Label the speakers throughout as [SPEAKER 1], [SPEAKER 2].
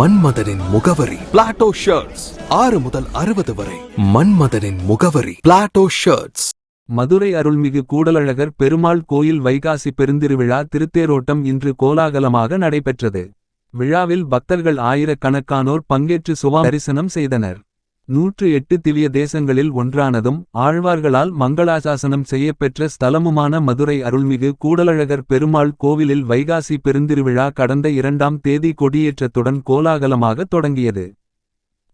[SPEAKER 1] மன்மதனின் முகவரி. Plato shirts ஆறு முதல் அறுபது வரை. மன்மதனின் முகவரி. பிளாட்டோ ஷர்ட்ஸ்
[SPEAKER 2] மதுரை அருள்மிகு கூடலழகர் பெருமாள் கோயில் வைகாசி பெருந்திருவிழா திருத்தேரோட்டம் இன்று கோலாகலமாக நடைபெற்றது. விழாவில் பக்தர்கள் ஆயிரக்கணக்கானோர் பங்கேற்று சுவா தரிசனம் செய்தனர். நூற்று எட்டு திவ்ய தேசங்களில் ஒன்றானதும் ஆழ்வார்களால் மங்களாசாசனம் செய்யப்பெற்ற ஸ்தலமுமான மதுரை அருள்மிகு கூடலழகர் பெருமாள் கோவிலில் வைகாசி பெருந்திருவிழா கடந்த இரண்டாம் தேதி கொடியேற்றத்துடன் கோலாகலமாக தொடங்கியது.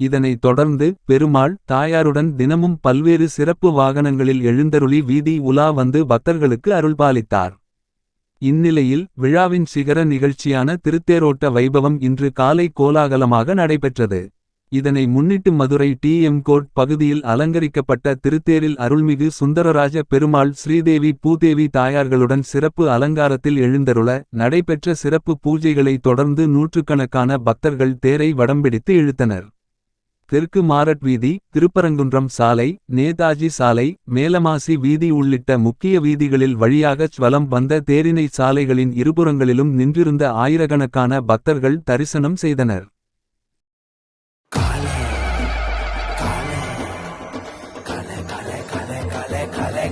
[SPEAKER 2] இதனைத் தொடர்ந்து பெருமாள் தாயாருடன் தினமும் பல்வேறு சிறப்பு வாகனங்களில் எழுந்தருளி வீதி உலா வந்து பக்தர்களுக்கு அருள்பாலித்தார். இந்நிலையில் விழாவின் சிகர நிகழ்ச்சியான திருத்தேரோட்ட வைபவம் இன்று காலை கோலாகலமாக நடைபெற்றது. இதனை முன்னிட்டு மதுரை டி எம் கோட் பகுதியில் அலங்கரிக்கப்பட்ட திருத்தேரில் அருள்மிகு சுந்தரராஜ பெருமாள் ஸ்ரீதேவி பூதேவி தாயார்களுடன் சிறப்பு அலங்காரத்தில் எழுந்தருள நடைபெற்ற சிறப்பு பூஜைகளைத் தொடர்ந்து நூற்றுக்கணக்கான பக்தர்கள் தேரை வடம்பிடித்து இழுத்தனர். தெற்கு மாரட் வீதி திருப்பரங்குன்றம் சாலை நேதாஜி சாலை மேலமாசி வீதி உள்ளிட்ட முக்கிய வீதிகளில் வழியாகச் ஸ்வலம் வந்த தேரினை சாலைகளின் இருபுறங்களிலும் நின்றிருந்த ஆயிரக்கணக்கான பக்தர்கள் தரிசனம் செய்தனர்.